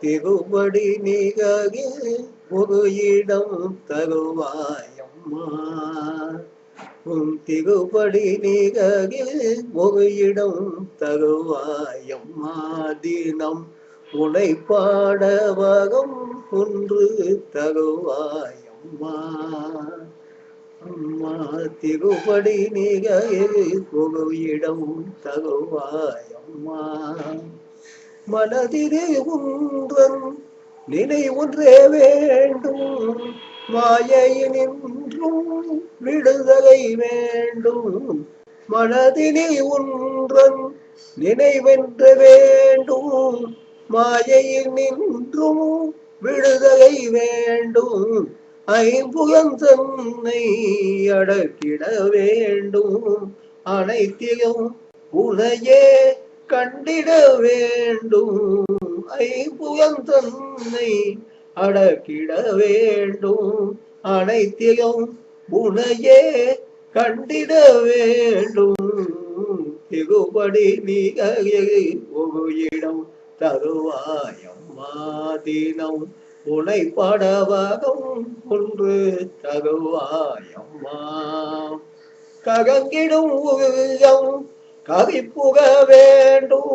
திருபடி நிகழே ஒரு இடம் தருவாயம்மா. உன் திருபடி நிகழே ஒரு இடம் தருவாயம்மா. தினம் உனை பாடவகம் ஒன்று தருவாயம்மா. அம்மா திருபடி நீகே ஒரு இடம் தருவாயம்மா. மனதிலே ஒன்றன் நினை ஒன்றே வேண்டும். மாயையினின்றும் விடுதலை வேண்டும். மனதிலே ஒன்றன் நினைவென்று வேண்டும். மாயையில் நின்றும் விடுதலை வேண்டும். ஐம்புலம் தன்னை அடக்கிட வேண்டும். அனைத்திலும் உனையே கண்டிட வேண்டும். ஐம்புலம் தன்னை அடக்கிட வேண்டும். அனைத்திலும் உனையே கண்டிட வேண்டும். திருபடி மிக தருவாயம் இடம் தருவாயம்மா உனை படவகம் ஒன்று தருவாயம்மா ககங்கிடும் உருகம் கவிப்புக வேண்டும்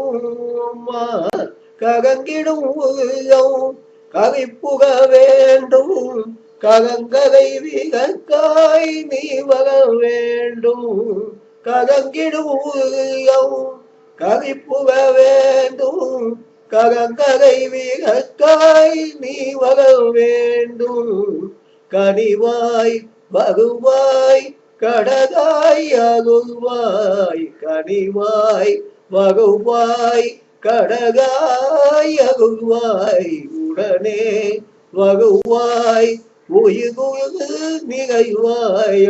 ககங்கிடும் உருகம் கவிப்புக வேண்டும். ககங்கதை விகக்காய் நீ வர வேண்டும். ககங்கிடும் உருகம் கவிப்புக வேண்டும். ககங்கதை விகக்காய் நீ வர வேண்டும். கனிவாய் வருவாய் கடதாய் அகுவாய் கனிவாய் வகுவாய் கடகாய் அகுவாய் உடனே வகுவாய் உயிர்குழு நிகழ்வாய்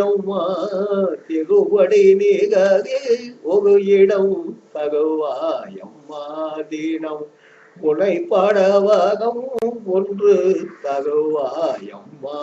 திருவடி நிகழே ஒரு இடம் தகுவாயம்மா அம்மா தினம். உனை படவகம் ஒன்று தகுவாயம்மா